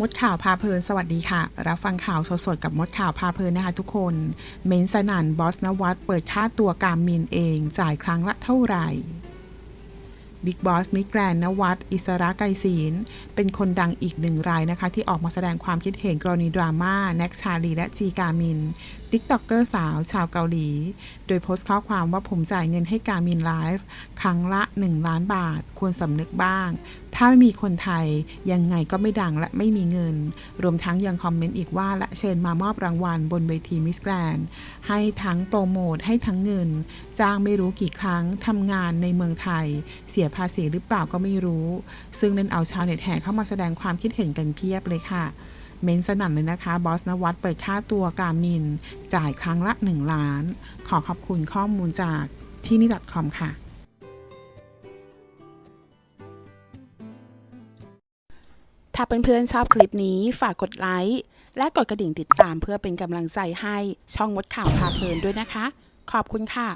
มดข่าวพาเพลินสวัสดีค่ะ รับฟังข่าวสดๆกับมดข่าวพาเพลินนะคะทุกคน เม้นสนันบอสนวัตเปิดค่าตัวการมินเอง จ่ายครั้งละเท่าไหร่ บิ๊กบอสมิแกรนนวัตอิสระไกรศีลเป็นคนดังอีกหนึ่งรายนะคะ ที่ออกมาแสดงความคิดเห็นกรณีดราม่าแน็กชาลีและจีกามินติ๊กต็อกเกอร์สาวชาวเกาหลี โดยโพสต์ข้อความว่าผมจ่ายเงินให้กามินไลฟ์ครั้งละ 1 ล้านบาท ควรสำนึกบ้าง ถ้าไม่มีคนไทย ยังไงก็ไม่ดังและไม่มีเงิน รวมทั้งยังคอมเมนต์อีกว่าและเชิญมามอบรางวัลบนเวทีมิสแกรนให้ทั้งโปรโมทให้ทั้งเงิน จ้างไม่รู้กี่ครั้งทำงานในเมืองไทย เสียภาษีหรือเปล่าก็ไม่รู้ ซึ่งนั้นเอาชาวเน็ตแห่เข้ามาแสดงความคิดเห็นกันเพียบเลยค่ะ เม้นสนั่นเลยนะคะ บอสนวัตเปิดค่าตัวการมิน จ่ายครั้งละ 1 ล้าน ขอขอบคุณข้อมูลจากที่นี่ .com ค่ะถ้าเพื่อนๆชอบคลิปนี้ฝากกดไลค์และกดกระดิ่งติดตามเพื่อเป็นกำลังใจให้ช่องมดข่าวพาเพลินด้วยนะคะ ขอบคุณค่ะ